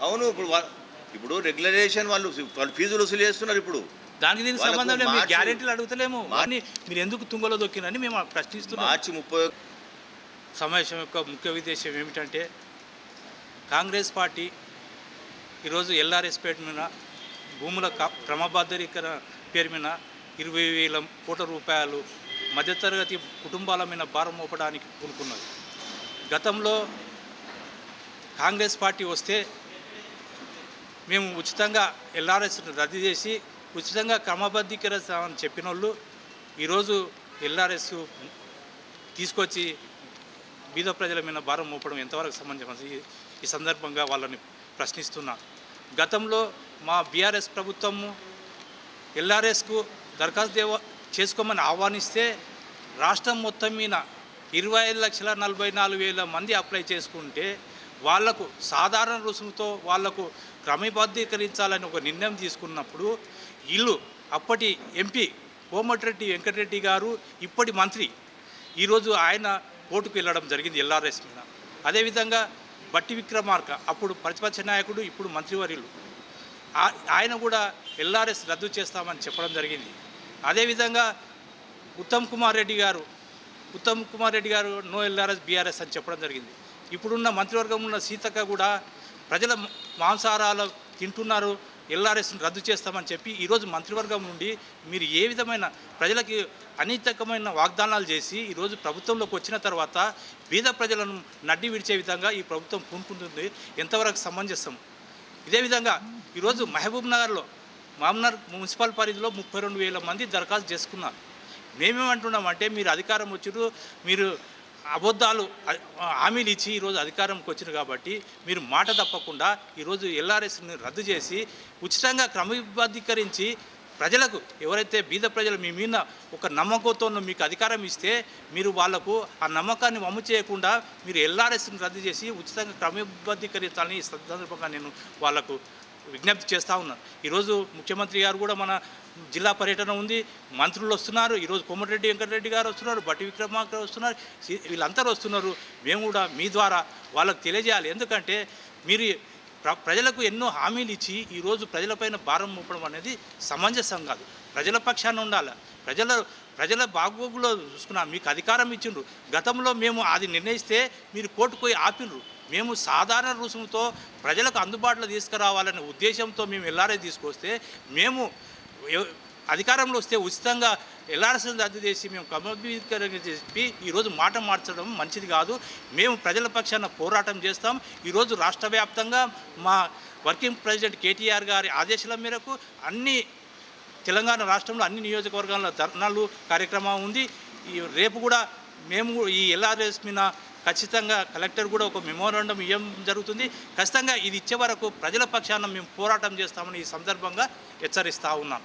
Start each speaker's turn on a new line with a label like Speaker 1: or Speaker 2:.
Speaker 1: అవును ఇప్పుడు ఇప్పుడు రెగ్యులరేషన్ వాళ్ళు వాళ్ళు ఫీజులు వసూలు చేస్తున్నారు ఇప్పుడు.
Speaker 2: దానికి దీనికి సంబంధం లేదు
Speaker 1: మార్చి-
Speaker 2: గ్యారెంటీలు అడుగుతలేము. అని మీరు ఎందుకు తుంగలో దొక్కినని మేము ప్రశ్నిస్తున్నాం.
Speaker 1: మార్చి ముప్పై
Speaker 2: సమావేశం యొక్క ముఖ్య ఉద్దేశం ఏమిటంటే కాంగ్రెస్ పార్టీ ఈరోజు ఎల్ఆర్ఎస్ పేరు మీద భూముల క్రమబద్ధీకరణ పేరు మీద ఇరవై వేల కోట్ల రూపాయలు మధ్యతరగతి కుటుంబాల మీద భారం మోపడానికి పూనుకున్నది. గతంలో కాంగ్రెస్ పార్టీ వస్తే మేము ఉచితంగా ఎల్ఆర్ఎస్ రద్దు చేసి ఉచితంగా క్రమబద్ధీకరిస్తామని చెప్పిన వాళ్ళు ఈరోజు ఎల్ఆర్ఎస్ తీసుకొచ్చి బీద ప్రజల మీద భారం మోపడం ఎంతవరకు సమంజసం? ఈ- ఈ సందర్భంగా వాళ్ళని ప్రశ్నిస్తున్నా. గతంలో మా బీఆర్ఎస్ ప్రభుత్వము ఎల్ఆర్ఎస్కు దరఖాస్తు దేవ చేసుకోమని ఆహ్వానిస్తే రాష్ట్రం మొత్తం మీద ఇరవై ఐదు లక్షల నలభై నాలుగు వేల మంది అప్లై చేసుకుంటే వాళ్ళకు సాధారణ రుసుముతో వాళ్ళకు క్రమబద్ధీకరించాలని ఒక నిర్ణయం తీసుకున్నప్పుడు ఇల్లు అప్పటి ఎంపీ కోమటిరెడ్డి వెంకటరెడ్డి గారు ఇప్పటి మంత్రి ఈరోజు ఆయన కోర్టుకు వెళ్ళడం జరిగింది ఎల్ఆర్ఎస్ మీద. అదేవిధంగా బట్టి విక్రమార్క అప్పుడు ప్రతిపక్ష నాయకుడు ఇప్పుడు మంత్రివర్యులు. ఆ- ఆయన కూడా ఎల్ఆర్ఎస్ రద్దు చేస్తామని చెప్పడం జరిగింది. అదేవిధంగా ఉత్తమ్ కుమార్ రెడ్డి గారు ఉత్తమ్ కుమార్ రెడ్డి గారు నో ఎల్ఆర్ఎస్ బీఆర్ఎస్ అని చెప్పడం జరిగింది. ఇప్పుడున్న మంత్రివర్గం ఉన్న సీతక్క కూడా ప్రజల మాంసాహారాలు తింటున్నారు ఎల్ఆర్ఎస్ని రద్దు చేస్తామని చెప్పి ఈరోజు మంత్రివర్గం నుండి మీరు ఏ విధమైన ప్రజలకి అనీతకమైన వాగ్దానాలు చేసి ఈరోజు ప్రభుత్వంలోకి వచ్చిన తర్వాత బీద ప్రజలను నడ్డి విడిచే విధంగా ఈ ప్రభుత్వం పూనుకుంటుంది ఎంతవరకు సమంజసం? ఇదే విధంగా ఈరోజు మహబూబ్ నగర్లో మామనగర్ మున్సిపల్ పరిధిలో ముప్పై రెండు వేల మంది దరఖాస్తు చేసుకున్నారు. మేమేమంటున్నామంటే మీరు అధికారం వచ్చిరు మీరు అబద్ధాలు హామీలు ఇచ్చి ఈరోజు అధికారంకి వచ్చారు కాబట్టి మీరు మాట తప్పకుండా ఈరోజు ఎల్ఆర్ఎస్ని రద్దు చేసి ఉచితంగా క్రమబద్ధీకరించి ప్రజలకు ఎవరైతే బీద ప్రజలు మీ మీద ఒక నమ్మకంతో మీకు అధికారం ఇస్తే మీరు వాళ్ళకు ఆ నమ్మకాన్ని వమ్ము చేయకుండా మీరు ఎల్ఆర్ఎస్ని రద్దు చేసి ఉచితంగా క్రమబద్ధీకరించాలని ఈ సందర్భంగా నేను వాళ్ళకు విజ్ఞప్తి చేస్తూ ఉన్నాను ఈరోజు ముఖ్యమంత్రి గారు కూడా మన జిల్లా పర్యటన ఉంది. మంత్రులు వస్తున్నారు. ఈరోజు కోమటిరెడ్డి వెంకటరెడ్డి గారు వస్తున్నారు. బట్టి విక్రమార్క వస్తున్నారు. వీళ్ళందరూ వస్తున్నారు. మేము కూడా మీ ద్వారా వాళ్ళకి తెలియజేయాలి. ఎందుకంటే మీరు ప్ర ప్రజలకు ఎన్నో హామీలు ఇచ్చి ఈరోజు ప్రజలపైన భారం మోపడం అనేది సమంజసం కాదు. ప్రజల పక్షాన ఉండాలి. ప్రజల ప్రజల బాగోగులో చూసుకున్నా మీకు అధికారం ఇచ్చిండ్రు. గతంలో మేము అది నిర్ణయిస్తే మీరు కోర్టుకు పోయి ఆపినరు మేము సాధారణ రుసుముతో ప్రజలకు అందుబాటులో తీసుకురావాలనే ఉద్దేశంతో మేము ఎల్ఆర్ఐ తీసుకొస్తే మేము అధికారంలో వస్తే ఉచితంగా ఎల్ఆర్ఎస్ని రద్దు చేసి మేము క్రమబద్ధీకరణ చెప్పి ఈరోజు మాట మార్చడం మంచిది కాదు. మేము ప్రజల పక్షాన పోరాటం చేస్తాం. ఈరోజు రాష్ట్ర వ్యాప్తంగా మా వర్కింగ్ ప్రెసిడెంట్ కేటీఆర్ గారి ఆదేశాల మేరకు అన్ని తెలంగాణ రాష్ట్రంలో అన్ని నియోజకవర్గాల్లో ధర్నాలు కార్యక్రమం ఉంది. ఈ రేపు కూడా మేము ఈ ఎల్ఆర్ఎస్ మీద ఖచ్చితంగా కలెక్టర్ కూడా ఒక మెమోరాండం ఇవ్వడం జరుగుతుంది. ఖచ్చితంగా ఇది ఇచ్చే వరకు ప్రజల పక్షాన మేము పోరాటం చేస్తామని ఈ సందర్భంగా హెచ్చరిస్తూ ఉన్నాం.